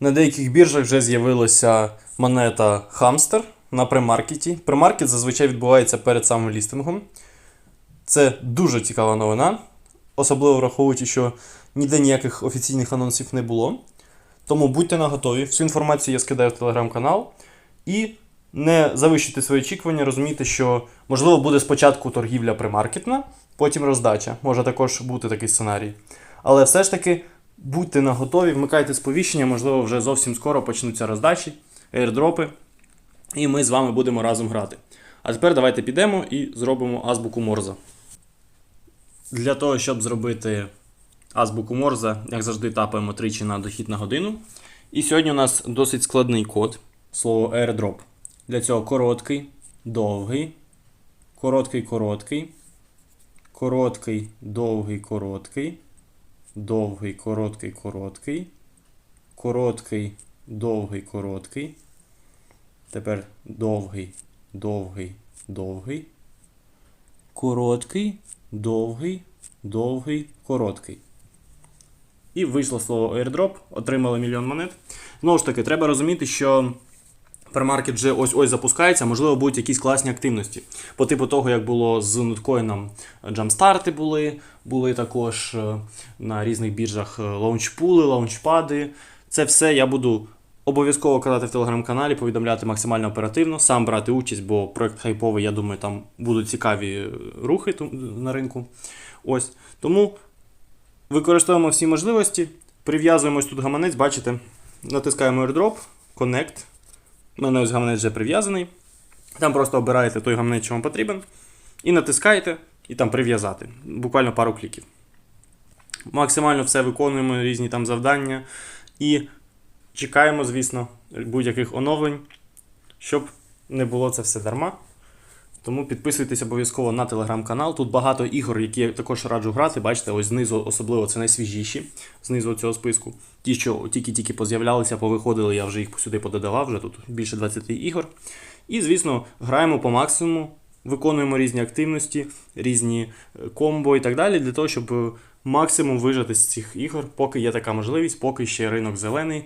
На деяких біржах вже з'явилася монета Хамстер на премаркеті. Премаркет зазвичай відбувається перед самим лістингом. Це дуже цікава новина, особливо враховуючи, що ніде ніяких офіційних анонсів не було. Тому будьте наготові. Всю інформацію я скидаю в телеграм-канал. І не завищуйте свої очікування, розумійте, що можливо буде спочатку торгівля премаркетна, потім роздача. Може також бути такий сценарій. Але все ж таки будьте наготові, вмикайте сповіщення, можливо, вже зовсім скоро почнуться роздачі, airdропи, і ми з вами будемо разом грати. А тепер давайте підемо і зробимо азбуку Морза. Для того, щоб зробити азбуку Морза, як завжди, тапаємо тричі на дохід на годину. І сьогодні у нас досить складний код, слово airdrop. Для цього короткий, довгий, короткий, короткий, короткий, довгий, короткий, довгий, короткий, короткий, короткий, довгий, короткий. Тепер довгий, довгий, довгий. Короткий, довгий, довгий, короткий. І вийшло слово airdrop, отримали мільйон монет. Знову ж таки, треба розуміти, що Премаркет вже ось ось запускається, можливо, будуть якісь класні активності. По типу того, як було з ноткоїном джамстарти були, були також е, на різних біржах е, лаунчпули, лаунчпади. Це все я буду обов'язково казати в телеграм-каналі, повідомляти максимально оперативно, сам брати участь, бо проект хайповий, я думаю, там будуть цікаві е, рухи на ринку. Ось. Тому використовуємо всі можливості, прив'язуємось тут гаманець, бачите, натискаємо airdrop, connect. У мене ось гаманець вже прив'язаний. Там просто обираєте той гаманець, що вам потрібен, і натискаєте, і там прив'язати. Буквально пару кліків. Максимально все виконуємо, різні там завдання. І чекаємо, звісно, будь-яких оновлень, щоб не було це все дарма. Тому підписуйтесь обов'язково на телеграм-канал. Тут багато ігор, які я також раджу грати. Бачите, ось знизу особливо це найсвіжіші, знизу цього списку. Ті, що тільки-тільки поз'являлися, повиходили, я вже їх сюди пододавав, вже тут більше 20 ігор. І, звісно, граємо по максимуму, виконуємо різні активності, різні е, комбо і так далі, для того, щоб е, максимум вижати з цих ігор, поки є така можливість, поки ще ринок зелений,